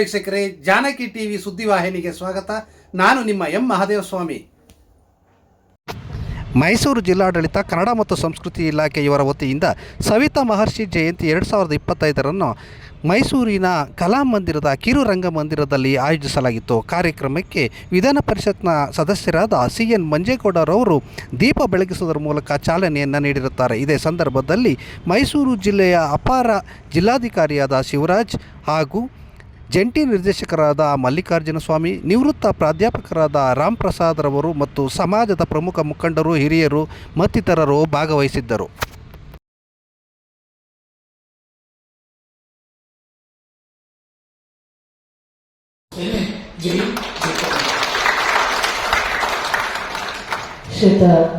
ವೀಕ್ಷಕರೇ, ಜಾನಕಿ ಟಿವಿ ಸುದ್ದಿವಾಹಿನಿಗೆ ಸ್ವಾಗತ. ನಾನು ನಿಮ್ಮ ಎಂ ಮಹಾದೇವ ಸ್ವಾಮಿ ಮೈಸೂರು ಜಿಲ್ಲಾಡಳಿತ, ಕನ್ನಡ ಮತ್ತು ಸಂಸ್ಕೃತಿ ಇಲಾಖೆ ಇವರ ವತಿಯಿಂದ ಸವಿತಾ ಮಹರ್ಷಿ ಜಯಂತಿ ಎರಡು ಸಾವಿರದ ಇಪ್ಪತ್ತೈದರನ್ನು ಮೈಸೂರಿನ ಕಲಾಮಂದಿರದ ಕಿರು ರಂಗಮಂದಿರದಲ್ಲಿ ಆಯೋಜಿಸಲಾಗಿತ್ತು. ಕಾರ್ಯಕ್ರಮಕ್ಕೆ ವಿಧಾನ ಪರಿಷತ್ನ ಸದಸ್ಯರಾದ ಸಿ ಎನ್ ಮಂಜೇಗೌಡರವರು ದೀಪ ಬೆಳಗಿಸುವುದರ ಮೂಲಕ ಚಾಲನೆಯನ್ನು ನೀಡಿರುತ್ತಾರೆ. ಇದೇ ಸಂದರ್ಭದಲ್ಲಿ ಮೈಸೂರು ಜಿಲ್ಲೆಯ ಅಪಾರ ಜಿಲ್ಲಾಧಿಕಾರಿಯಾದ ಶಿವರಾಜ್ ಹಾಗೂ ಜಂಟಿ ನಿರ್ದೇಶಕರಾದ ಮಲ್ಲಿಕಾರ್ಜುನ ಸ್ವಾಮಿ ನಿವೃತ್ತ ಪ್ರಾಧ್ಯಾಪಕರಾದ ರಾಮ್ ಪ್ರಸಾದ್ ರವರು ಮತ್ತು ಸಮಾಜದ ಪ್ರಮುಖ ಮುಖಂಡರು, ಹಿರಿಯರು ಮತ್ತಿತರರು ಭಾಗವಹಿಸಿದ್ದರು.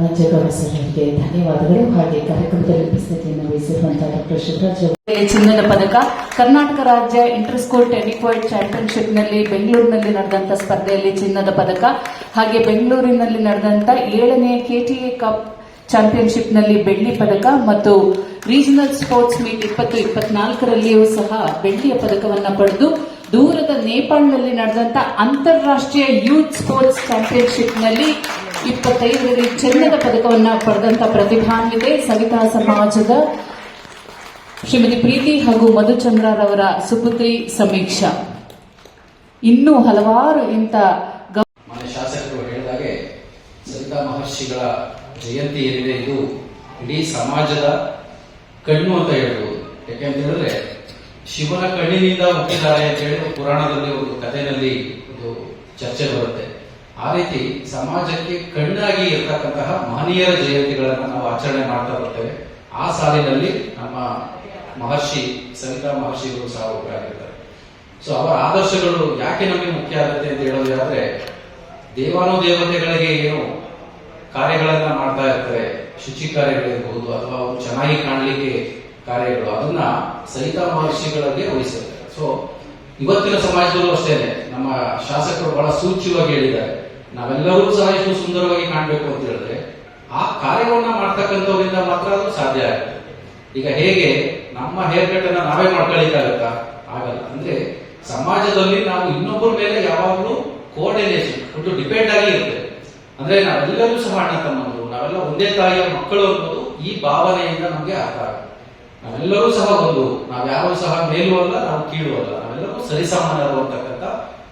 ಮಂಜೇಗೌಡ ಸರ್ ಅವರಿಗೆ ಧನ್ಯವಾದಗಳು. ಹಾಗೆ ಕಾರ್ಯಕ್ರಮದಲ್ಲಿ ಉಪಸ್ಥಿತಿಯನ್ನು ವಹಿಸಿರುವಂತಹ ಡಾಕ್ಟರ್ ಶಿವರಾಜ್ ಚಿನ್ನದ ಪದಕ ಕರ್ನಾಟಕ ರಾಜ್ಯ ಇಂಟರ್ ಸ್ಕೂಲ್ ಚಾಂಪಿಯನ್ಶಿಪ್ನಲ್ಲಿ ಬೆಂಗಳೂರಿನಲ್ಲಿ ನಡೆದಂತ ಸ್ಪರ್ಧೆಯಲ್ಲಿ ಚಿನ್ನದ ಪದಕ, ಹಾಗೆ ಬೆಂಗಳೂರಿನಲ್ಲಿ ನಡೆದಂತ ಏಳನೇ ಕೆಟಿಎ ಕಪ್ ಚಾಂಪಿಯನ್ಶಿಪ್ನಲ್ಲಿ ಬೆಳ್ಳಿ ಪದಕ ಮತ್ತು ರೀಜನಲ್ ಸ್ಪೋರ್ಟ್ಸ್ ಮೀಟ್ ಇಪ್ಪತ್ತು ಇಪ್ಪತ್ನಾಲ್ಕರಲ್ಲಿಯೂ ಸಹ ಬೆಳ್ಳಿಯ ಪದಕವನ್ನ ಪಡೆದು ದೂರದ ನೇಪಾಳ್ನಲ್ಲಿ ನಡೆದಂತ ಅಂತಾರಾಷ್ಟ್ರೀಯ ಯೂತ್ ಸ್ಪೋರ್ಟ್ಸ್ ಚಾಂಪಿಯನ್ಶಿಪ್ನಲ್ಲಿ ಇಪ್ಪತ್ತೈದರಲ್ಲಿ ಚಿನ್ನದ ಪದಕವನ್ನ ಪಡೆದಂತ ಪ್ರತಿಭಾನ್ವಿತೆ ಸವಿತಾ ಸಮಾಜದ ಶ್ರೀಮತಿ ಪ್ರೀತಿ ಹಾಗೂ ಮಧುಚಂದ್ರರವರ ಸುಪುತ್ರಿ ಸಮೀಕ್ಷಾ. ಇನ್ನೂ ಹಲವಾರು ಇಂಥ ಶಾಸಕರು ಹೇಳಿದಾಗೆ ಸವಿತಾ ಮಹರ್ಷಿಗಳ ಜಯಂತಿ ಏನಿದೆ ಇದು ಇಡೀ ಸಮಾಜದ ಕಣ್ಣು ಅಂತ ಹೇಳ್ಬೋದು. ಯಾಕೆಂತ ಹೇಳಿದ್ರೆ ಶಿವನ ಕಣ್ಣಿನಿಂದ ಹುಟ್ಟಿದ್ದಾರೆ ಅಂತ ಹೇಳಿ ಪುರಾಣದಲ್ಲಿ ಒಂದು ಕಥೆಯಲ್ಲಿ ಒಂದು ಚರ್ಚೆ ಬರುತ್ತೆ. ಆ ರೀತಿ ಸಮಾಜಕ್ಕೆ ಕಣ್ಣಾಗಿ ಇರತಕ್ಕಂತಹ ಮಹನೀಯರ ಜಯಂತಿಗಳನ್ನು ನಾವು ಆಚರಣೆ ಮಾಡ್ತಾ ಬರ್ತೇವೆ. ಆ ಸಾಲಿನಲ್ಲಿ ನಮ್ಮ ಮಹರ್ಷಿ, ಸವಿತಾ ಮಹರ್ಷಿಗಳು ಸಹ ಒಬ್ಬರಾಗಿರ್ತಾರೆ. ಸೊ ಅವರ ಆದರ್ಶಗಳು ಯಾಕೆ ನಮಗೆ ಮುಖ್ಯ ಆಗುತ್ತೆ ಅಂತ ಹೇಳೋದಾದ್ರೆ ದೇವಾನುದೇವತೆಗಳಿಗೆ ಏನು ಕಾರ್ಯಗಳನ್ನ ಮಾಡ್ತಾ ಇರ್ತಾರೆ, ಶುಚಿ ಕಾರ್ಯಗಳಿರ್ಬಹುದು ಅಥವಾ ಅವರು ಚೆನ್ನಾಗಿ ಕಾಣಲಿಕ್ಕೆ ಕಾರ್ಯಗಳು, ಅದನ್ನ ಸವಿತಾ ಮಹರ್ಷಿಗಳಿಗೆ ವಹಿಸುತ್ತೆ ಸೊ ಇವತ್ತಿನ ಸಮಾಜದಲ್ಲೂ ಅಷ್ಟೇನೆ. ನಮ್ಮ ಶಾಸಕರು ಬಹಳ ಸೂಚ್ಯವಾಗಿ ಹೇಳಿದ್ದಾರೆ. ನಾವೆಲ್ಲರೂ ಸಹ ಇಷ್ಟು ಸುಂದರವಾಗಿ ಕಾಣಬೇಕು ಅಂತ ಹೇಳಿದ್ರೆ, ಆ ಕಾರ್ಯವನ್ನ ಮಾಡ್ತಕ್ಕಂಥವರಿಂದ ಮಾತ್ರ ಅದು ಸಾಧ್ಯ ಆಗುತ್ತೆ. ಈಗ ಹೇಗೆ ನಮ್ಮ ಹೇರ್ ಕಟ್ ಅನ್ನ ನಾವೇ ಮಾಡ್ಕೊಳ್ಳಿಕ್ಕಾಗತ್ತಾ? ಆಗಲ್ಲ. ಅಂದ್ರೆ ಸಮಾಜದಲ್ಲಿ ನಾವು ಇನ್ನೊಬ್ಬರ ಮೇಲೆ ಯಾವಾಗಲೂ ಕೋಆರ್ಡಿನೇಷನ್ ಒಂದು ಡಿಪೆಂಡ್ ಆಗಿ ಇರುತ್ತೆ. ಅಂದ್ರೆ ನಾವೆಲ್ಲರೂ ಸಹ ಅಣ್ಣ ತಮ್ಮಂದ್ರು, ನಾವೆಲ್ಲ ಒಂದೇ ತಾಯಿಯ ಮಕ್ಕಳು ಅನ್ನೋದು ಈ ಭಾವನೆಯಿಂದ ನಮಗೆ ಅರ್ಥ ಆಗುತ್ತೆ. ನಾವೆಲ್ಲರೂ ಸಹ ಒಂದು, ನಾವ್ಯಾರು ಸಹ ಮೇಲೂ ಅಲ್ಲ ನಾವು ಕೀಳು ಅಲ್ಲ ನಾವೆಲ್ಲರೂ ಸರಿಸಮಾನರು ಅಂತಕ್ಕಂಥ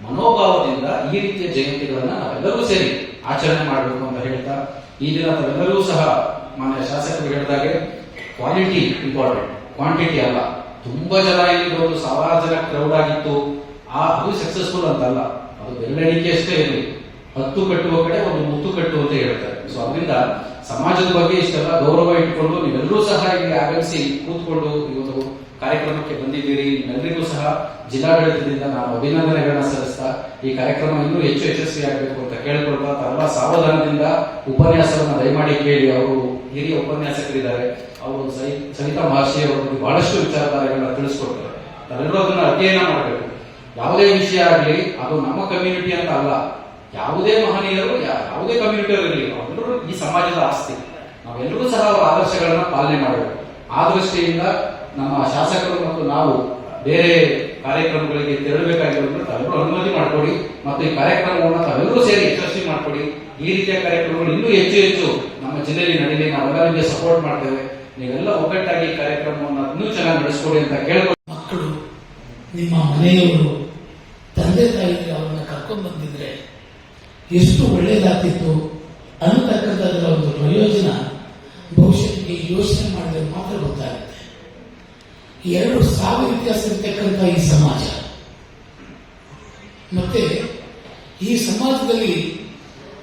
ಮನೋಭಾವದಿಂದ ಈ ರೀತಿಯ ಜಯಂತಿಗಳನ್ನ ನಾವೆಲ್ಲರೂ ಸೇರಿ ಆಚರಣೆ ಮಾಡಬೇಕು ಅಂತ ಹೇಳ್ತಾ, ಈ ದಿನ ತಾವೆಲ್ಲರೂ ಸಹ ಮಾನ್ಯ ಶಾಸಕರು ಹೇಳಿದಾಗೆ ಕ್ವಾಲಿಟಿ ಇಂಪಾರ್ಟೆಂಟ್ ಕ್ವಾಂಟಿಟಿ ಅಲ್ಲ. ತುಂಬಾ ಜನ ಇಲ್ಲಿ ಒಂದು ಸಾವಿರಾರು ಜನ ಕ್ರೌಡ್ ಆಗಿತ್ತು. ಆ ಅದು ಸಕ್ಸಸ್ಫುಲ್ ಅಂತಲ್ಲ. ಅದು ಬೆರಳೆಣಿಕೆ ಅಷ್ಟೇ ಇರಲಿ. ಹತ್ತು ಕಟ್ಟುವ ಕಡೆ ಒಂದು ಮುತ್ತು ಕಟ್ಟು ಅಂತ ಹೇಳ್ತಾರೆ. ಸೊ ಅದರಿಂದ ಸಮಾಜದ ಬಗ್ಗೆ ಇಷ್ಟೆಲ್ಲ ಗೌರವ ಇಟ್ಕೊಂಡು ನೀವೆಲ್ಲರೂ ಸಹ ಇಲ್ಲಿ ಆಗಮಿಸಿ ಕೂತ್ಕೊಂಡು ಒಂದು ಕಾರ್ಯಕ್ರಮಕ್ಕೆ ಬಂದಿದ್ದೀರಿ. ನಿಮ್ಮೆಲ್ಲರಿಗೂ ಸಹ ಜಿಲ್ಲಾಡಳಿತದಿಂದ ನಾನು ಅಭಿನಂದನೆಗಳನ್ನ ಸಲ್ಲಿಸ್ತಾ, ಈ ಕಾರ್ಯಕ್ರಮ ಇನ್ನೂ ಹೆಚ್ಚು ಯಶಸ್ವಿಯಾಗಬೇಕು ಅಂತ ಕೇಳ್ಕೊಳ್ತಾ ತಮ್ಮ ಸಾವಧಾನದಿಂದ ಉಪನ್ಯಾಸವನ್ನು ದಯಮಾಡಿ ಕೇಳಿ. ಅವರು ಹಿರಿಯ ಉಪನ್ಯಾಸಕರಿದ್ದಾರೆ. ಅವರು ಸವಿತಾ ಮಹರ್ಷಿ ಅವರ ಬಗ್ಗೆ ಬಹಳಷ್ಟು ವಿಚಾರಧಾರೆಗಳನ್ನ ತಿಳಿಸ್ಕೊಡ್ತಾರೆ. ನಾವೆಲ್ಲರೂ ಅದನ್ನ ಅಧ್ಯಯನ ಮಾಡಬೇಕು. ಯಾವುದೇ ವಿಷಯ ಆಗಲಿ, ಅದು ನಮ್ಮ ಕಮ್ಯುನಿಟಿ ಅಂತ ಅಲ್ಲ. ಯಾವುದೇ ಮಹನೀಯರು ಯಾವುದೇ ಕಮ್ಯುನಿಟಿ ಇರಲಿ, ಅವರೆಲ್ಲರೂ ಈ ಸಮಾಜದ ಆಸ್ತಿ. ನಾವೆಲ್ಲರೂ ಸಹ ಅವರ ಆದರ್ಶಗಳನ್ನ ಪಾಲನೆ ಮಾಡಬೇಕು. ಆ ದೃಷ್ಟಿಯಿಂದ ನಮ್ಮ ಶಾಸಕರು ಮತ್ತು ನಾವು ಬೇರೆ ಕಾರ್ಯಕ್ರಮಗಳಿಗೆ ತೆರಳಬೇಕಾಗಿರುವಂತಹ ತಾವೆಲ್ಲರೂ ಅನುಮತಿ ಮಾಡಿಕೊಡಿ ಮತ್ತು ಈ ಕಾರ್ಯಕ್ರಮವನ್ನು ತಾವೆಲ್ಲರೂ ಸೇರಿ ಯಶಸ್ವಿ ಮಾಡಿಕೊಡಿ. ಈ ರೀತಿಯ ಕಾರ್ಯಕ್ರಮಗಳು ಇನ್ನೂ ಹೆಚ್ಚು ಹೆಚ್ಚು ನಮ್ಮ ಜಿಲ್ಲೆಯಲ್ಲಿ ನಡೀಲಿ ನಾವು ನಿಮಗೆ ಸಪೋರ್ಟ್ ಮಾಡ್ತೇವೆ. ನೀವೆಲ್ಲ ಒಗ್ಗಟ್ಟಾಗಿ ಈ ಕಾರ್ಯಕ್ರಮವನ್ನು ಇನ್ನೂ ಚೆನ್ನಾಗಿ ನಡೆಸ್ಕೊಡಿ ಅಂತ ಕೇಳ್ಕೊಂಡು ಮಕ್ಕಳು, ನಿಮ್ಮ ಮನೆಯವರು, ತಂದೆ ತಾಯಿ ಅವರನ್ನ ಕರ್ಕೊಂಡು ಬಂದಿದ್ರೆ ಎಷ್ಟು ಒಳ್ಳೆಯದಾಗ್ತಿತ್ತು ಅನ್ನತಕ್ಕಂಥದ್ರ ಒಂದು ಪ್ರಯೋಜನ ಭವಿಷ್ಯಕ್ಕೆ ಯೋಚನೆ ಮಾಡಿದ್ರೆ ಮಾತ್ರ ಗೊತ್ತಾಗುತ್ತೆ. ಎರಡು ಸಾವಿರ ವ್ಯತ್ಯಾಸ ಇರ್ತಕ್ಕಂಥ ಈ ಸಮಾಜ. ಮತ್ತೆ ಈ ಸಮಾಜದಲ್ಲಿ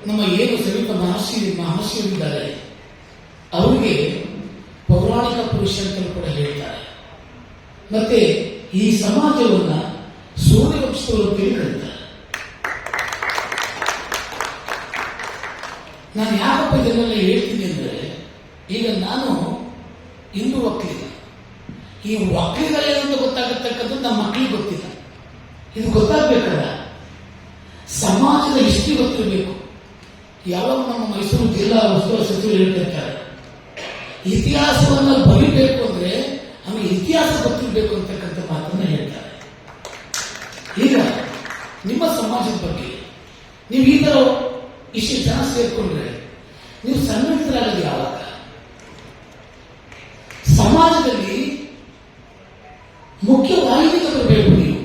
ನಮ್ಮ ಏನು ಸಮೀಪ ಮಹರ್ಷಿ ಮಹರ್ಷಿಯರಿದ್ದಾರೆ. ಅವರಿಗೆ ಪೌರಾಣಿಕ ಪುರುಷ ಅಂತಲೂ ಕೂಡ ಹೇಳ್ತಾರೆ. ಮತ್ತೆ ಈ ಸಮಾಜವನ್ನ ಸೂರ್ಯವಂಶದವರು ತಿಳ್ಕೊಳ್ತಾರೆ ನಾನು ಯಾವ ಇದನ್ನೆಲ್ಲ ಹೇಳ್ತೀನಿ ಅಂದರೆ, ಈಗ ನಾನು ಹಿಂದೂ ಒಕ್ಕಲಿಗ ಈ ಒಕ್ಕಲಿಗ ಏನಂತ ಗೊತ್ತಾಗತಕ್ಕಂಥದ್ದು ನಮ್ಮ ಮಕ್ಕಳಿಗೆ ಗೊತ್ತಿಲ್ಲ. ಇದು ಗೊತ್ತಾಗಬೇಕಲ್ಲ? ಸಮಾಜದ ಹಿಸ್ಟ್ರಿ ಗೊತ್ತಿರಬೇಕು? ಯಾವಾಗ ನಮ್ಮ ಮೈಸೂರು ಜಿಲ್ಲಾ ಉಸ್ತುವಾರಿ ಸಚಿವರು ಹೇಳ್ತಿರ್ತಾರೆ, ಇತಿಹಾಸವನ್ನು ಬರೀಬೇಕು ಅಂದ್ರೆ ನಮಗೆ ಇತಿಹಾಸ ಗೊತ್ತಿರಬೇಕು ಅಂತಕ್ಕಂಥ ಮಾತನ್ನು ಹೇಳ್ತಾರೆ. ಈಗ ನಿಮ್ಮ ಸಮಾಜದ ಬಗ್ಗೆ, ನೀವು ಈ ತರ ಇಷ್ಟು ಜನ ಸೇರ್ಕೊಂಡ್ರೆ, ನೀವು ಸಂಘಟಿತರಾಗೋದು ಯಾವಾಗ ಸಮಾಜದಲ್ಲಿ ಮುಖ್ಯವಾಹಿನಿಗೆ ಬರಬೇಕು ನೀವು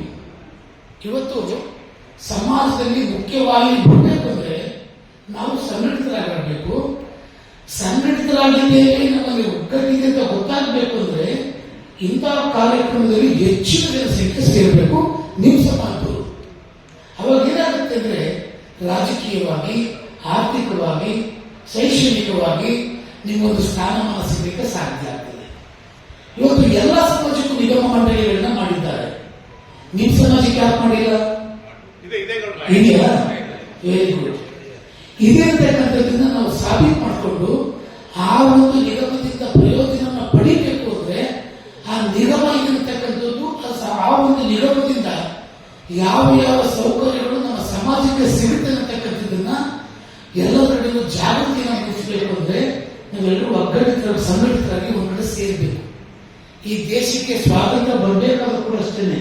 ಇವತ್ತು ಸಮಾಜದಲ್ಲಿ ಮುಖ್ಯವಾಹಿನಿ ಬರಬೇಕು ಅಂದ್ರೆ ನಾವು ಸಂಘಟಿತರಾಗಬೇಕು ಸಂಘಟಿತರಾಗಿದ್ದೇವೆ ನಮಗೆ ಒಗ್ಗಟ್ಟಿದೆ ಅಂತ ಗೊತ್ತಾಗಬೇಕು ಅಂದ್ರೆ ಇಂತಹ ಕಾರ್ಯಕ್ರಮದಲ್ಲಿ ಹೆಚ್ಚಿನ ಜನಸಂಖ್ಯೆ ಸೇರಬೇಕು ನಿಮ್ಮ ಸಮಾಜದವರು ಅವಾಗ ಏನಾಗುತ್ತೆ ಅಂದ್ರೆ ರಾಜಕೀಯವಾಗಿ ಆರ್ಥಿಕವಾಗಿ ಶೈಕ್ಷಣಿಕವಾಗಿ ನಿಮ್ಮೊಂದು ಸ್ಥಾನಮಾನ ಸಿಗಲಿಕ್ಕೆ ಸಾಧ್ಯ ಆಗ್ತದೆ. ಇವತ್ತು ಎಲ್ಲ ಸಮಾಜಕ್ಕೂ ನಿಗಮ ಮಂಡಳಿಗಳನ್ನ ಮಾಡಿದ್ದಾರೆ. ನಿಮ್ಮ ಸಮಾಜಕ್ಕೆ ಯಾಕೆ ಮಾಡಿಲ್ಲ? ಇದೆಯಾ? ವೆರಿ ಗುಡ್ ಇದೆ ಅಂತಕ್ಕಂಥದ್ದನ್ನ ನಾವು ಸಾಬೀತು ಮಾಡಿಕೊಂಡು ಆ ಒಂದು ನಿಗಮದಿಂದ ಪ್ರಯೋಜನ ಪಡಿಬೇಕು ಅಂದ್ರೆ ಆ ನಿಗಮ ಯಾವ ಯಾವ ಸೌಕರ್ಯಗಳು ನಮ್ಮ ಸಮಾಜಕ್ಕೆ ಸಿಗುತ್ತೆ ಅಂತಕ್ಕಂಥದ್ದನ್ನ ಎಲ್ಲದರಲ್ಲೂ ಜಾಗೃತಿನ ಮೂಡಿಸಬೇಕು ಅಂದ್ರೆ ನಾವೆಲ್ಲರೂ ಒಗ್ಗಟ್ಟಿತರ ಸಂಘಟಿತರಾಗಿ ಒಂದು ಕಡೆ ಸೇರಬೇಕು. ಈ ದೇಶಕ್ಕೆ ಸ್ವಾತಂತ್ರ್ಯ ಬರಬೇಕಾದ್ರೂ ಕೂಡ ಅಷ್ಟೇನೆ.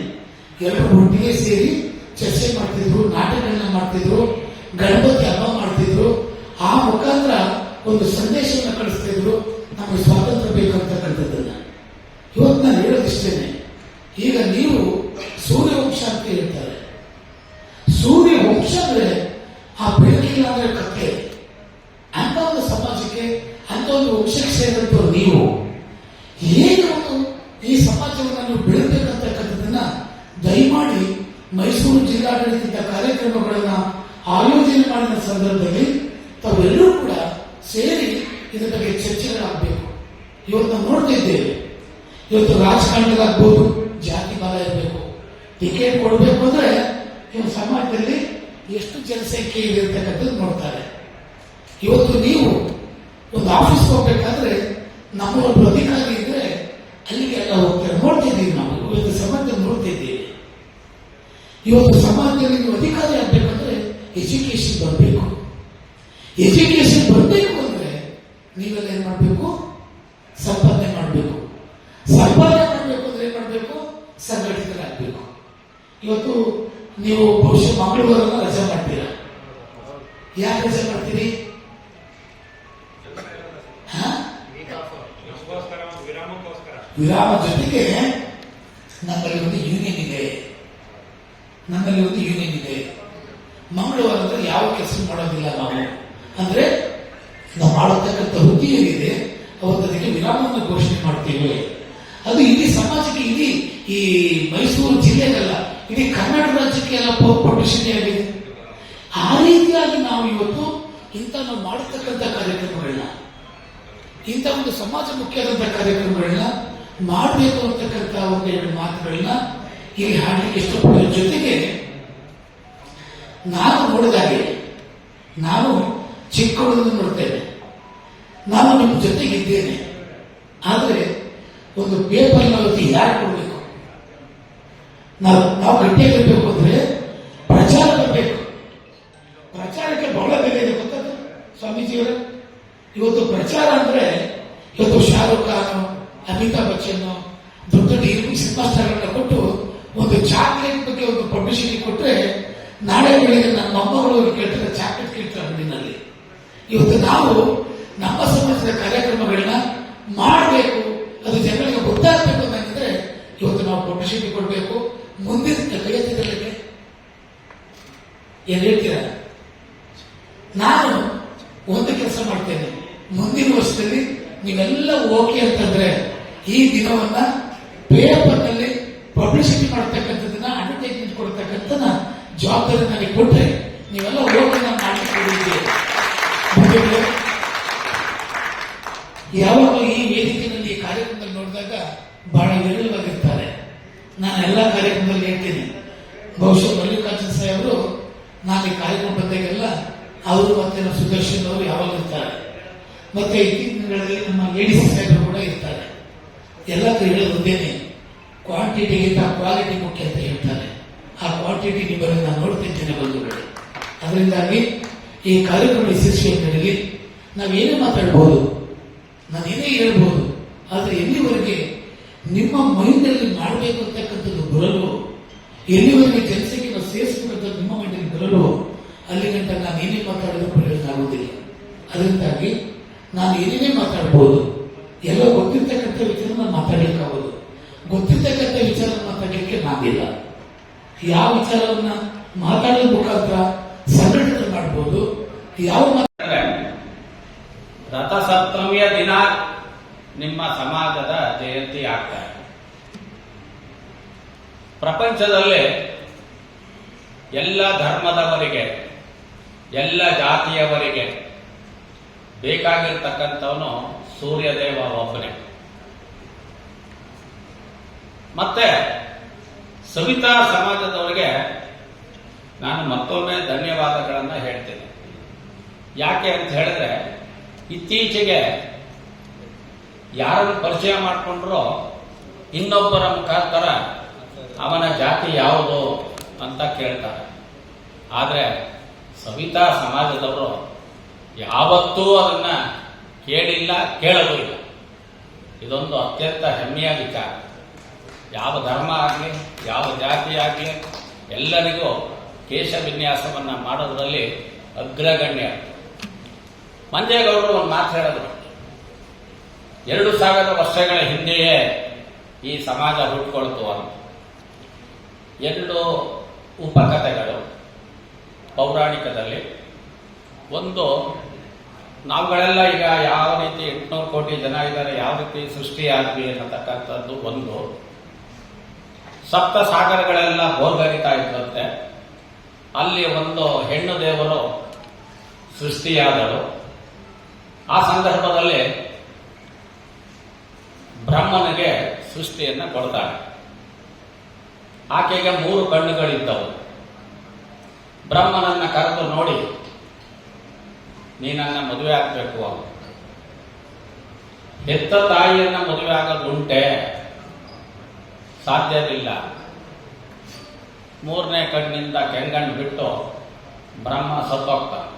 ಎಲ್ಲರೂ ಒಟ್ಟಿಗೆ ಸೇರಿ ಚರ್ಚೆ ಮಾಡ್ತಿದ್ರು, ನಾಟಕಗಳನ್ನ ಮಾಡ್ತಿದ್ರು, ಗಣಪತಿ ಹಬ್ಬ ಮಾಡ್ತಿದ್ರು. ಆ ಮುಖಾಂತರ ಒಂದು ಸಂದೇಶವನ್ನು ಕಳಿಸ್ತಿದ್ರು, ನಮಗೆ ಸ್ವಾತಂತ್ರ್ಯ ಬೇಕಂತಕ್ಕಂಥದ್ದನ್ನ ಇವತ್ತು ನಾನು ಹೇಳೋದಿಷ್ಟೇನೆ. ಈಗ ನೀವು ಅಂದ್ರೆ ಆ ಬೆಳಕಿಲ್ಲ ಅಂದ್ರೆ ಕತ್ತೆ. ಅಂತ ಒಂದು ಸಮಾಜಕ್ಕೆ ಅಂತ ಒಂದು ಸೇರಿದಂತವ್ರು ನೀವು. ಹೇಗೆ ಒಂದು ಈ ಸಮಾಜವನ್ನು ನೀವು ದಯಮಾಡಿ ಮೈಸೂರು ಜಿಲ್ಲಾಡಳಿತದ ಕಾರ್ಯಕ್ರಮಗಳನ್ನ ಆಯೋಜನೆ ಮಾಡಿದ ಸಂದರ್ಭದಲ್ಲಿ ತಾವೆಲ್ಲರೂ ಕೂಡ ಸೇರಿ ಇದರ ಬಗ್ಗೆ ಚರ್ಚೆಗಳಾಗಬೇಕು. ಇವತ್ತು ನಾವು ನೋಡ್ತಾ ಇದ್ದೇವೆ ಇವತ್ತು ರಾಜಕಾರಣಿಗಳಾಗ್ಬೋದು, ಜಾತಿ ಬಾಲ ಇರಬೇಕು. ಟಿಕೆಟ್ ಕೊಡಬೇಕು ಅಂದ್ರೆ ಎಷ್ಟು ಜನಸಂಖ್ಯೆ ಇದೆ ನೋಡ್ತಾರೆ. ಇವತ್ತು ನೀವು ಒಂದು ಆಫೀಸ್ ಹೋಗ್ಬೇಕಾದ್ರೆ ನಮ್ಮ ಒಂದು ಅಧಿಕಾರಿ ಇದ್ರೆ ಅಲ್ಲಿಗೆ ಎಲ್ಲ ಹೋಗ್ತಾರೆ. ನೋಡ್ತಿದ್ದೀವಿ ನಾವು. ಇವತ್ತು ಸಮಾಜ ನೋಡ್ತಿದ್ದೀವಿ. ಇವತ್ತು ಸಮಾಜದಲ್ಲಿ ನೀವು ಅಧಿಕಾರಿ ಆಗ್ಬೇಕಂದ್ರೆ ಎಜುಕೇಶನ್ ಬರಬೇಕು. ಎಜುಕೇಶನ್ ಬರಬೇಕು ಅಂದ್ರೆ ನೀವೆಲ್ಲ ಏನ್ ಮಾಡಬೇಕು? ಸಂಪಾದನೆ ಮಾಡಬೇಕು. ಸಂಪಾದನೆ ಮಾಡಬೇಕು ಅಂದ್ರೆ ಏನ್ ಮಾಡಬೇಕು? ಸಂಘಟಿತರಾಗಬೇಕು. ಇವತ್ತು ನೀವು ಬಹುಶಃ ಮಂಗಳೂರನ್ನು ರಜೆ ಮಾಡ್ತೀರಾ? ಯಾಕೆ ರಜೆ ಮಾಡ್ತೀರಿ? ವಿರಾಮ ಜೊತೆಗೆ ನಮ್ಮಲ್ಲಿ ಒಂದು ಯೂನಿಯನ್ ಇದೆ. ನಮ್ಮಲ್ಲಿ ಒಂದು ಯೂನಿಯನ್ ಇದೆ. ಮಂಗಳವಾರ ಅಂದ್ರೆ ಯಾವ ಕೆಲಸ ಮಾಡೋದಿಲ್ಲ ನಾವು. ಅಂದ್ರೆ ನಾವು ಮಾಡತಕ್ಕಂಥ ಹುದ್ದಿ ಏನಿದೆ ಅವತ್ತು ಅದಕ್ಕೆ ವಿರಾಮವನ್ನು ಘೋಷಣೆ ಮಾಡ್ತೀವಿ. ಅದು ಇಡೀ ಸಮಾಜಕ್ಕೆ ಇಡೀ ಈ ಮೈಸೂರು ಜಿಲ್ಲೆಗಲ್ಲ ಇಡೀ ಕರ್ನಾಟಕ ರಾಜ್ಯಕ್ಕೆ ಎಲ್ಲ ಆಗಿದೆ ಆ ರೀತಿಯಾಗಿ ನಾವು ಇವತ್ತು ಇಂಥ ನಾವು ಮಾಡತಕ್ಕಂಥ ಕಾರ್ಯಕ್ರಮಗಳನ್ನ, ಇಂಥ ಒಂದು ಸಮಾಜ ಮುಖ್ಯವಾದಂಥ ಕಾರ್ಯಕ್ರಮಗಳನ್ನ ಮಾಡಬೇಕು ಅಂತಕ್ಕಂಥ ಎರಡು ಮಾತುಗಳನ್ನ ಇಲ್ಲಿ ಹಾಡಲಿಕ್ಕೆ ಇಷ್ಟಪಡೋದ್ರ ಜೊತೆಗೆ ನಾನು ನೋಡಿದಾಗೆ ನಾನು ಚಿಕ್ಕವಳನ್ನು ನೋಡ್ತೇನೆ. ನಾನು ನಿಮ್ಮ ಜೊತೆಗಿದ್ದೇನೆ. ಆದರೆ ಒಂದು ಪೇಪರ್ನ ಯಾರು ಕೊಡಬೇಕು? ನಾವು ನಾವು ಗಟ್ಟಿಯಾಗಿರ್ಬೇಕು ಅಂದ್ರೆ ಪ್ರಚಾರ ಬರಬೇಕು ಪ್ರಚಾರಕ್ಕೆ ಬಹಳ ಬೆಲೆ ಇದೆ ಗೊತ್ತದ ಸ್ವಾಮೀಜಿಯವರ? ಇವತ್ತು ಪ್ರಚಾರ ಅಂದ್ರೆ ಇವತ್ತು ಶಾರುಖ್ ಖಾನ್, ಅಮಿತಾಬ್ ಬಚ್ಚನ್, ದೊಡ್ಡ ದೊಡ್ಡ ಸಿನಿಮಾ ಸ್ಟಾರ್ಗಳನ್ನ ಕೊಟ್ಟು ಒಂದು ಚಾಕ್ಲೇಟ್ ಬಗ್ಗೆ ಒಂದು ಪಬ್ಲಿಸಿಟಿ ಕೊಟ್ಟರೆ ನಾಳೆ ಬೆಳಿಗ್ಗೆ ನನ್ನ ಮೊಮ್ಮಗಳು ಕೇಳ್ತಾರೆ, ಚಾಕ್ಲೇಟ್ ಕೇಳ್ತಾರೆ ಹಳ್ಳಿನಲ್ಲಿ. ಇವತ್ತು ನಾವು ನಮ್ಮ ಸಮಾಜದ ಕಾರ್ಯಕ್ರಮಗಳನ್ನ ಮಾಡಬೇಕು ಅದು ಜನಗಳಿಗೆ ಗೊತ್ತಾಗಬೇಕು ಅಂತಂದ್ರೆ ಇವತ್ತು ನಾವು ಪಬ್ಲಿಸಿಟಿ ಕೊಡಬೇಕು ಮುಂದಿನ ಕೈ ಎತ್ತಿದಲ್ಲಿಗೆ ಹೇಳ್ತೀರಾ? ನಾನು ಒಂದು ಕೆಲಸ ಮಾಡ್ತೇನೆ. ಮುಂದಿನ ವರ್ಷದಲ್ಲಿ ನೀವೆಲ್ಲ ಓಕೆ ಅಂತಂದ್ರೆ ಈ ದಿನವನ್ನ ಪೇಪರ್ನಲ್ಲಿ ಪಬ್ಲಿಸಿಟಿ ಮಾಡ್ತಕ್ಕಂಥದ್ದನ್ನ ಅಡ್ವರ್ಟೈಸ್ಮೆಂಟ್ ಕೊಡ್ತಕ್ಕಂಥ ಜವಾಬ್ದಾರಿ ನನಗೆ ಕೊಟ್ಟರೆ ನೀವೆಲ್ಲ ಓಕೆ ನಾನು ಮಾಡಿಕೊಂಡಿದ್ದೇವೆ ಯಾವಾಗ ಈ ವೇದಿಕೆಯಲ್ಲಿ ಈ ಕಾರ್ಯಕ್ರಮದಲ್ಲಿ ನೋಡಿದಾಗ ಬಹಳ ವಿರಳವಾಗಿರ್ತಾರೆ. ನಾನು ಎಲ್ಲ ಕಾರ್ಯಕ್ರಮದಲ್ಲಿ ಹೇಳ್ತೀನಿ. ಬಹುಶಃ ಮಲ್ಲಿಕಾರ್ಜುನ ಸಾಹೇಬರು ನಾನು ಈ ಕಾರ್ಯಕ್ರಮ ಬಂದಾಗೆಲ್ಲ ಅವರು ಮತ್ತೆ ನಮ್ಮ ಸುದರ್ಶನ್ ಅವರು ಯಾವಾಗ ಇರ್ತಾರೆ? ಮತ್ತೆ ಇತ್ತೀಚಿನ ದಿನಗಳಲ್ಲಿ ನಮ್ಮ ಲೇಡೀಸ್ ಸಾಹೇಬರು ಕೂಡ ಇರ್ತಾರೆ. ಎಲ್ಲ ಹೇಳೋದು ಒಂದೇನೆ. ಕ್ವಾಂಟಿಟಿಗಿಂತ ಕ್ವಾಲಿಟಿ ಮುಖ್ಯ ಅಂತ ಹೇಳ್ತಾರೆ. ಆ ಕ್ವಾಂಟಿಟಿ ನಿಮ್ಮನ್ನು ನಾನು ನೋಡ್ತಿದ್ದೇನೆ ಬಂಧುಗಳು. ಅದರಿಂದಾಗಿ ಈ ಕಾರ್ಯಕ್ರಮ ಯಶಸ್ವಿಯಲ್ಲಿ ನಾವೇನೇ ಮಾತಾಡ್ಬೋದು? ನಾನೇನೇ ಹೇಳ್ಬೋದು. ಆದರೆ ಎಲ್ಲಿವರೆಗೆ ನಿಮ್ಮ ಮೈಂಡಲ್ಲಿ ಮಾಡಬೇಕು ಅಂತಕ್ಕಂಥದ್ದು ಬರಲು ಎಲ್ಲಿವರೆಗೆ ಜನಸಂಖ್ಯೆ ಸೇರಿಸಬೇಕಂತ ನಿಮ್ಮ ಮೈಂಡಲ್ಲಿ ಬರಲು ಅದರಿಂದಾಗಿ ನಾನು ಏನೇನೇ ಮಾತಾಡ್ಬೋದು, ಎಲ್ಲ ಗೊತ್ತಿರ್ತಕ್ಕಂಥ ವಿಚಾರ ನಾನು ಮಾತಾಡಲಿಕ್ಕಾಗೋದು. ಗೊತ್ತಿರ್ತಕ್ಕಂಥ ವಿಚಾರ ಮಾತಾಡಲಿಕ್ಕೆ ನಾನಿಲ್ಲ. ಯಾವ ವಿಚಾರವನ್ನ ಮಾತಾಡಲು ಮುಖಾಂತರ ಸಂಘಟನೆ ಮಾಡಬಹುದು ಯಾವ ರಥಸಪ್ತಮಿಯ ದಿನ ನಿಮ್ಮ ಸಮಾಜದ ಜಯಂತಿ ಆಗ್ತಾರೆ ಪ್ರಪಂಚದಲ್ಲೇ ಎಲ್ಲ ಧರ್ಮದವರಿಗೆ ಎಲ್ಲ ಜಾತಿಯವರಿಗೆ ಬೇಕಾಗಿರ್ತಕ್ಕಂಥವನು ಸೂರ್ಯದೇವ ಒಬ್ಬನೇ. ಮತ್ತೆ ಸವಿತಾ ಸಮಾಜದವರಿಗೆ ನಾನು ಮತ್ತೊಮ್ಮೆ ಧನ್ಯವಾದಗಳನ್ನು ಹೇಳ್ತೇನೆ. ಯಾಕೆ ಅಂತ ಹೇಳಿದ್ರೆ, ಇತ್ತೀಚೆಗೆ ಯಾರನ್ನು ಪರಿಚಯ ಮಾಡಿಕೊಂಡ್ರೋ ಇನ್ನೊಬ್ಬರ ಮುಖಾಂತರ ಅವನ ಜಾತಿ ಯಾವುದು ಅಂತ ಕೇಳ್ತಾರೆ. ಆದರೆ ಸವಿತಾ ಸಮಾಜದವರು ಯಾವತ್ತೂ ಅದನ್ನ ಕೇಳಿಲ್ಲ ಕೇಳಲು ಇಲ್ಲ. ಇದೊಂದು ಅತ್ಯಂತ ಹೆಮ್ಮೆಯ ವಿಚಾರ. ಯಾವ ಧರ್ಮ ಆಗಲಿ, ಯಾವ ಜಾತಿ ಆಗಲಿ, ಎಲ್ಲರಿಗೂ ಕೇಶ ವಿನ್ಯಾಸವನ್ನು ಮಾಡೋದ್ರಲ್ಲಿ ಅಗ್ರಗಣ್ಯ. ಮಂಜೇಗೌಡರು ಒಂದು ಮಾತು ಹೇಳಿದ್ರು. ಎರಡು ಸಾವಿರ ವರ್ಷಗಳ ಹಿಂದೆಯೇ ಈ ಸಮಾಜ ಹುಟ್ಕೊಳ್ತು ಅಂತ. ಎರಡು ಉಪಕಥೆಗಳು. ಪೌರಾಣಿಕದಲ್ಲಿ ಒಂದು, ನಾವುಗಳೆಲ್ಲ ಈಗ ಯಾವ ರೀತಿ ಎಂಟುನೂರು ಕೋಟಿ ಜನ ಇದ್ದಾರೆ, ಯಾವ ರೀತಿ ಸೃಷ್ಟಿಯಾಗಲಿ ಅನ್ನತಕ್ಕಂಥದ್ದು ಒಂದು. ಸಪ್ತ ಸಾಗರಗಳೆಲ್ಲ ಬೋರ್ಗರಿತಾ ಇದ್ದಂತೆ ಅಲ್ಲಿ ಒಂದು ಹೆಣ್ಣು ದೇವರು ಸೃಷ್ಟಿಯಾದಳು. ಆ ಸಂದರ್ಭದಲ್ಲಿ ಬ್ರಹ್ಮನಿಗೆ ಸೃಷ್ಟಿಯನ್ನು ಕೊಡ್ತಾಳೆ ಆಕೆಗೆ ಮೂರು ಕಣ್ಣುಗಳಿದ್ದವು. ಬ್ರಹ್ಮನನ್ನ ಕರೆದು ನೋಡಿ, ನೀನನ್ನ ಮದುವೆ ಆಗ್ಬೇಕು ಹೆತ್ತ ತಾಯಿಯನ್ನ ಮದುವೆ ಆಗೋದುಂಟೆ ಸಾಧ್ಯವಿಲ್ಲ. ಮೂರನೇ ಕಣ್ಣಿಂದ ಕೆಂಗಣ್ಣು ಬಿಟ್ಟು ಬ್ರಹ್ಮ ಸತ್ತೋಗ್ತಾನೆ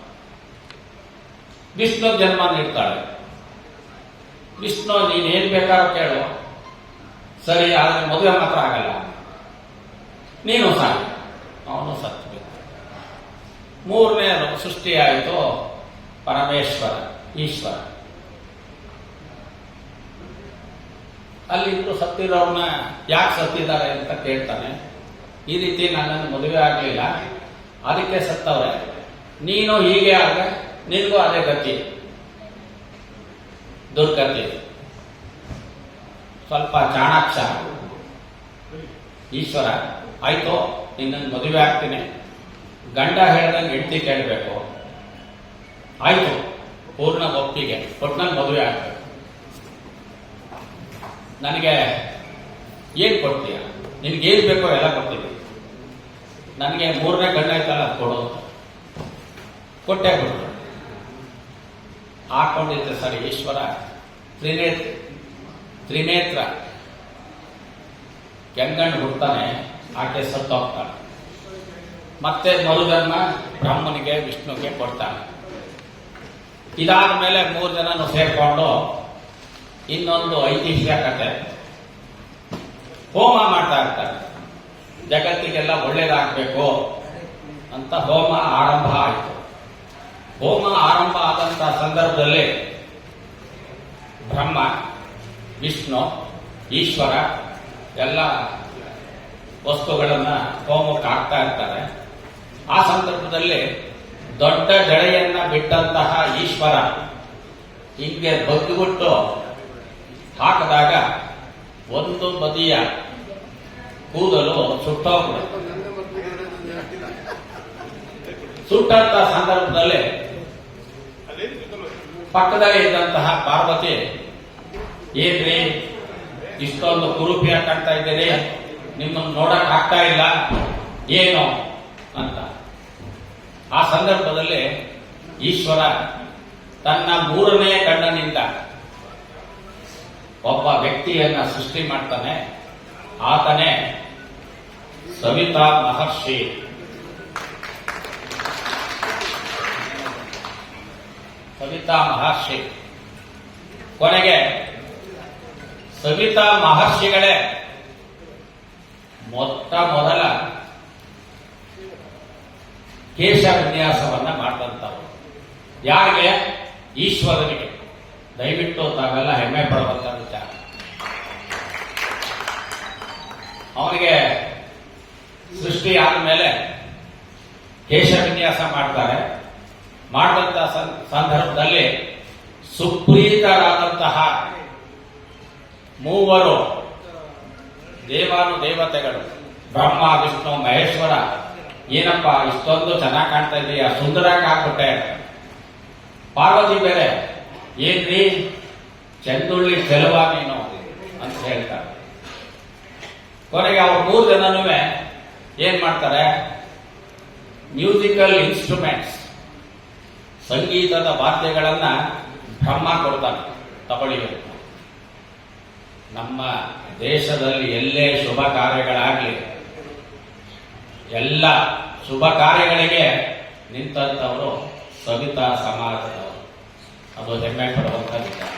ವಿಷ್ಣು ಜನ್ಮ ನೀಡ್ತಾಳೆ ವಿಷ್ಣು ಏನ್ ಬೇಕಾದ್ರೂ ಕೇಳು. ಸರಿ, ಆದರೆ ಮದುವೆ ಮಾತ್ರ ಆಗಲ್ಲ. ನೀನು ಸಾಕು. ಅವನು ಸತ್ಬೇಕು ಮೂರನೇ ಸೃಷ್ಟಿಯಾಯಿತು ಪರಮೇಶ್ವರ, ಈಶ್ವರ. ಅಲ್ಲಿದ್ದು ಸತ್ತಿರೋರ್ನ ಯಾಕೆ ಸತ್ತಿದ್ದಾರೆ ಅಂತ ಕೇಳ್ತಾನೆ. ಈ ರೀತಿ ನನ್ನನ್ನು ಮದುವೆ ಆಗಲಿಲ್ಲ. ಅದಕ್ಕೆ ಸತ್ತವ್ರೆ. ನೀನು ಹೀಗೆ ಆಗ ನಿನಗೂ ಅದೇ ಗತಿ. ದುರ್ಗತಿ. ಸ್ವಲ್ಪ ಚಾಣಾಕ್ಷ. ಈಶ್ವರ, ಆಯ್ತು, ನಿನ್ನನ್ನು ಮದುವೆ ಆಗ್ತೀನಿ. ಗಂಡ ಹೇಳ್ದಂಗೆ ಹೆಂಡತಿ ಕೇಳಬೇಕು. ಆಯ್ತು ಪೂರ್ಣ ಒಪ್ಪಿಗೆ ಒಟ್ಟಿನಲ್ಲಿ ಮದುವೆ ಆಗ್ತದೆ ನನಗೆ ಏನ್ ಕೊಡ್ತೀಯ? ಏನ್ ಬೇಕೋ ಎಲ್ಲ ಕೊಡ್ತೀನಿ ನನಗೆ ಮೂರನೇ ಗಂಡ ಅದು ಕೊಡು ಕೊಟ್ಟೆ ಕೊಡು ಹಾಕೊಂಡಿದ್ದೆ ಸರಿ, ಈಶ್ವರ, ತ್ರಿನೇತ್ರ ತ್ರಿನೇತ್ರ. ಕೆಂಗಣ್ಣು ಹುಡ್ತಾನೆ, ಆಕೆ ಸತ್ತೋಗ್ತಾನೆ ಮತ್ತೆ ಮರುಜನ್ಮ ಬ್ರಹ್ಮನಿಗೆ ವಿಷ್ಣುಗೆ ಕೊಡ್ತಾನೆ ಇದಾದ ಮೇಲೆ ಮೂರು ಜನನು ಸೇರ್ಕೊಂಡು ಇನ್ನೊಂದು ಐತಿಹ್ಯ ಕತೆ. ಹೋಮ ಮಾಡ್ತಾ ಇರ್ತಾರೆ. ಜಗತ್ತಿಗೆಲ್ಲ ಒಳ್ಳೇದಾಗಬೇಕು ಅಂತ ಹೋಮ ಆರಂಭ ಆಯಿತು. ಹೋಮ ಆರಂಭ ಆದಂತಹ ಸಂದರ್ಭದಲ್ಲಿ ಬ್ರಹ್ಮ, ವಿಷ್ಣು, ಈಶ್ವರ ಎಲ್ಲ ವಸ್ತುಗಳನ್ನು ಹೋಮಕ್ಕೆ ಹಾಕ್ತಾ ಇರ್ತಾರೆ. ಆ ಸಂದರ್ಭದಲ್ಲಿ ದೊಡ್ಡ ಜಡೆಯನ್ನ ಬಿಟ್ಟಂತಹ ಈಶ್ವರ ಹಿಂಗೆ ಬಗ್ಗಿಬಿಟ್ಟು ಹಾಕಿದಾಗ ಒಂದು ಬದಿಯ ಕೂದಲು ಸುಟ್ಟೋಗ್ಬಿಡುತ್ತೆ. ಸುಟ್ಟಂತ ಸಂದರ್ಭದಲ್ಲಿ ಪಕ್ಕದಲ್ಲಿ ಇದ್ದಂತಹ ಪಾರ್ವತಿ, ಏನ್ರಿ, ಇಷ್ಟೊಂದು ಕುರುಪಿಯ ಕಾಣ್ತಾ ಇದ್ದೀರಿ, ನಿಮ್ಮನ್ನು ನೋಡಕ್ ಆಗ್ತಾ ಇಲ್ಲ, ಏನು? ಅಂತ. ಆ ಸಂದರ್ಭದಲ್ಲಿ ಈಶ್ವರ ತನ್ನ ಮೂರನೇ ಕಣ್ಣನಿಂದ ಒಬ್ಬ ವ್ಯಕ್ತಿಯನ್ನ ಸೃಷ್ಟಿ ಮಾಡ್ತಾನೆ. ಆತನೇ ಸವಿತಾ ಮಹರ್ಷಿ. ಸವಿತಾ ಮಹರ್ಷಿ. ಕೊನೆಗೆ ಸವಿತಾ ಮಹರ್ಷಿಗಳೇ ಮೊತ್ತ ಮೊದಲ ಕೇಶ ವಿನ್ಯಾಸವನ್ನ ಮಾಡಿದಂಥವ್ರು ಯಾರಿಗೆ? ಈಶ್ವರನಿಗೆ. ದಯವಿಟ್ಟು ತಾವೆಲ್ಲ ಹೆಮ್ಮೆ ಪಡುವಂತ ವಿಚಾರ. ಅವನಿಗೆ ಸೃಷ್ಟಿ ಆದಮೇಲೆ ಕೇಶ ವಿನ್ಯಾಸ ಮಾಡ್ತಾರೆ. ಮಾಡಿದಂತ ಸಂ- ಸಂದರ್ಭದಲ್ಲಿ ಸುಪ್ರೀತರಾದಂತಹ ಮೂವರು ದೇವಾನು ದೇವತೆಗಳು ಬ್ರಹ್ಮ, ವಿಷ್ಣು, ಮಹೇಶ್ವರ ಏನಪ್ಪ, ಇಷ್ಟೊಂದು ಚೆನ್ನಾಗಿ ಕಾಣ್ತಾ ಇದೀಯ? ಸುಂದರಾಗಿ ಹಾಕ್ಬಿಟ್ಟೆ. ಪಾರ್ವತಿ ಬೇರೆ, ಏನ್ರಿ? ಚಂದುಳ್ಳಿ ಚೆಲುವ ನೀನು ಅಂತ ಹೇಳ್ತಾರೆ ಕೊನೆಗೆ ಅವ್ರ ಮೂರು ಜನನೂ ಏನ್ ಮಾಡ್ತಾರೆ? ಮ್ಯೂಸಿಕಲ್ ಇನ್ಸ್ಟ್ರೂಮೆಂಟ್ಸ್ ಸಂಗೀತದ ವಾದ್ಯಗಳನ್ನ ಬ್ರಹ್ಮ ಕೊಡ್ತಾನೆ ತಗೊಳ್ಳಿ ನಮ್ಮ ದೇಶದಲ್ಲಿ ಎಲ್ಲೇ ಶುಭ ಕಾರ್ಯಗಳಾಗಲಿ ಎಲ್ಲ ಶುಭ ಕಾರ್ಯಗಳಿಗೆ ನಿಂತಂಥವರು ಸವಿತಾ ಸಮಾಜದವರು. ಅದು ಹೆಮ್ಮೆ ಪಡುವಂತ ವಿಚಾರ